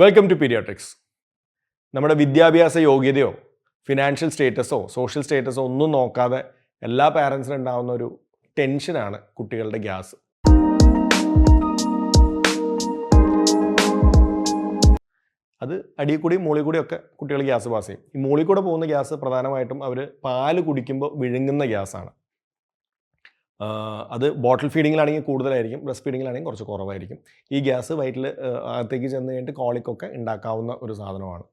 Welcome to പീരിയാട്രിക്സ് നമ്മുടെ വിദ്യാഭ്യാസ യോഗ്യതയോ financial സ്റ്റേറ്റസോ social സ്റ്റേറ്റസോ ഒന്നും നോക്കാതെ എല്ലാ പാരൻസിനും ഉണ്ടാകുന്ന ഒരു ടെൻഷനാണ് കുട്ടികളുടെ ഗ്യാസ്. അത് അടിയിൽ കൂടി മുകളിൽ കൂടി ഒക്കെ കുട്ടികൾ ഗ്യാസ് പാസ് ചെയ്യും. ഈ മൂളി കൂടെ പോകുന്ന ഗ്യാസ് പ്രധാനമായിട്ടും അവർ പാൽ കുടിക്കുമ്പോൾ വിഴുങ്ങുന്ന ഗ്യാസാണ്. അത് ബോട്ടിൽ ഫീഡിങ്ങിലാണെങ്കിൽ കൂടുതലായിരിക്കും ബ്രസ്റ്റ് ഫീഡിങ്ങിലാണെങ്കിൽ കുറച്ച് കുറവായിരിക്കും. ഈ ഗ്യാസ് വയറ്റിൽ അകത്തേക്ക് ചെന്ന് കഴിഞ്ഞിട്ട് കോളിക്കൊക്കെ ഉണ്ടാക്കാവുന്ന ഒരു സാധനമാണ്.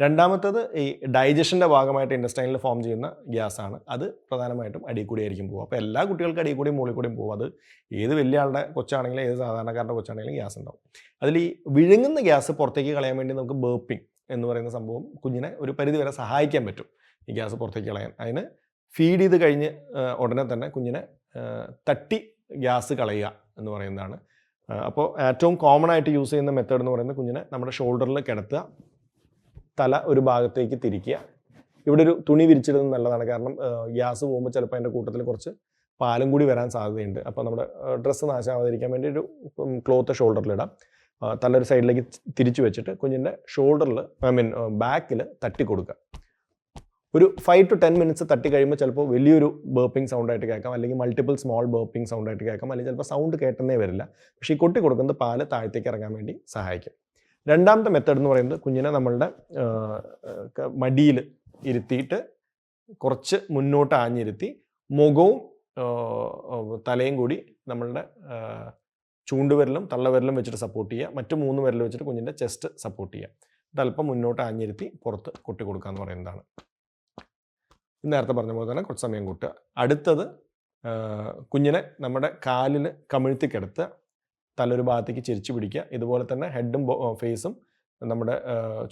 രണ്ടാമത്തത് ഈ ഡൈജഷന്റെ ഭാഗമായിട്ട് ഇൻഡസ്റ്റൈനിൽ ഫോം ചെയ്യുന്ന ഗ്യാസാണ്. അത് പ്രധാനമായിട്ടും അടിയിൽ കൂടി ആയിരിക്കും പോകുക അപ്പോൾ എല്ലാ കുട്ടികൾക്കും അടിയിൽ കൂടിയും മുകളിൽ കൂടിയും പോകും അത് ഏത് വലിയ ആളുടെ കൊച്ചാണെങ്കിലും ഏത് സാധാരണക്കാരുടെ കൊച്ചാണെങ്കിലും ഗ്യാസ് ഉണ്ടാവും. അതിൽ ഈ വിഴുങ്ങുന്ന ഗ്യാസ് പുറത്തേക്ക് കളയാൻ വേണ്ടി നമുക്ക് ബേപ്പിംഗ് എന്ന് പറയുന്ന സംഭവം കുഞ്ഞിനെ ഒരു പരിധി വരെ സഹായിക്കാൻ പറ്റും. ഈ ഗ്യാസ് പുറത്തേക്ക് കളയാൻ. അതിന് ഫീഡ് ചെയ്ത് കഴിഞ്ഞ് ഉടനെ തന്നെ കുഞ്ഞിനെ തട്ടി ഗ്യാസ് കളയുക എന്ന് പറയുന്നതാണ്. അപ്പോൾ ഏറ്റവും കോമൺ ആയിട്ട് യൂസ് ചെയ്യുന്ന മെത്തേഡ് എന്ന് പറയുന്നത് കുഞ്ഞിനെ നമ്മുടെ ഷോൾഡറിൽ കിടത്തുക തല ഒരു ഭാഗത്തേക്ക് തിരിക്കുക. ഇവിടെ ഒരു തുണി വിരിച്ചിടുന്നത് നല്ലതാണ്. കാരണം ഗ്യാസ് പോകുമ്പോൾ ചിലപ്പോൾ അതിന്റെ കൂട്ടത്തിൽ കുറച്ച് പാലും കൂടി വരാൻ സാധ്യതയുണ്ട്. അപ്പോൾ നമ്മുടെ ഡ്രസ്സ് നാശാവാതിരിക്കാൻ വേണ്ടി ഒരു ക്ലോത്ത് ഷോൾഡറിലിടാം ആ, തല ഒരു സൈഡിലേക്ക് തിരിച്ചു വെച്ചിട്ട് കുഞ്ഞിന്റെ ഷോൾഡറിൽ ഐ മീൻ ബാക്കിൽ തട്ടി കൊടുക്കുക. ഒരു ഫൈവ് ടു ടെൻ മിനിറ്റ്സ് തട്ടി കഴിയുമ്പോൾ ചിലപ്പോൾ വലിയൊരു ബേർപ്പിംഗ് സൗണ്ട് ആയിട്ട് കേൾക്കാം. അല്ലെങ്കിൽ മൾട്ടിപ്പിൾ സ്മോൾ ബേർപ്പിംഗ് സൗണ്ട് ആയിട്ട് കേൾക്കാം. അല്ലെങ്കിൽ ചിലപ്പോൾ സൗണ്ട് കേട്ടെന്നേ വരില്ല. പക്ഷേ ഈ കൊട്ടി കൊടുക്കുന്നത് പാൽ താഴത്തേക്ക് ഇറങ്ങാൻ വേണ്ടി സഹായിക്കും. രണ്ടാമത്തെ മെത്തേഡ് എന്ന് പറയുന്നത് കുഞ്ഞിനെ നമ്മളുടെ മടിയിൽ ഇരുത്തിയിട്ട് കുറച്ച് മുന്നോട്ട് ആഞ്ഞിരുത്തി മുഖവും തലയും കൂടി നമ്മളുടെ ചൂണ്ടുവിരലും തള്ളവിരലും വെച്ചിട്ട് സപ്പോർട്ട് ചെയ്യുക. മറ്റു മൂന്ന് വിരൽ വെച്ചിട്ട് കുഞ്ഞിന്റെ ചെസ്റ്റ് സപ്പോർട്ട് ചെയ്യുക. അല്പം മുന്നോട്ട് ആഞ്ഞിരുത്തി പുറത്ത് കൊട്ടി കൊടുക്കുക എന്ന് പറയുന്നതാണ്. നേരത്തെ പറഞ്ഞ പോലെ തന്നെ കുറച്ച് സമയം കൂട്ടുക. അടുത്തത് കുഞ്ഞിനെ നമ്മുടെ കാലിൽ കമിഴ്ത്തി കിടത്തുക. തലൊരു ഭാഗത്തേക്ക് ചിരിച്ചു പിടിക്കുക. ഇതുപോലെ തന്നെ ഹെഡും ഫേസും നമ്മുടെ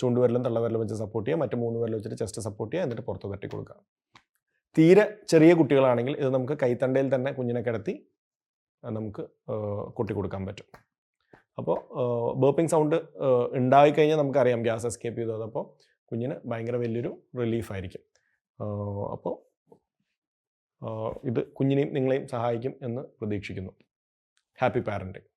ചൂണ്ടുവരലും തള്ളവിരലും വെച്ച് സപ്പോർട്ട് ചെയ്യുക. മറ്റു മൂന്ന് വിരൽ വെച്ചിട്ട് ചെസ്റ്റ് സപ്പോർട്ട് ചെയ്യുക. എന്നിട്ട് പുറത്ത് തട്ടി കൊടുക്കുക. തീരെ ചെറിയ കുട്ടികളാണെങ്കിൽ ഇത് നമുക്ക് കൈത്തണ്ടയിൽ തന്നെ കുഞ്ഞിനെ കിടത്തി നമുക്ക് കൊട്ടി കൊടുക്കാൻ പറ്റും. അപ്പോൾ ബേപ്പിംഗ് സൗണ്ട് ഉണ്ടായിക്കഴിഞ്ഞാൽ നമുക്കറിയാം ഗ്യാസ് എസ്കേപ്പ് ചെയ്തത് അപ്പോൾ കുഞ്ഞിന് ഭയങ്കര വലിയൊരു റിലീഫായിരിക്കും അപ്പോൾ ഇത് കുഞ്ഞിനെയും നിങ്ങളെയും സഹായിക്കും എന്ന് പ്രതീക്ഷിക്കുന്നു. Happy parenting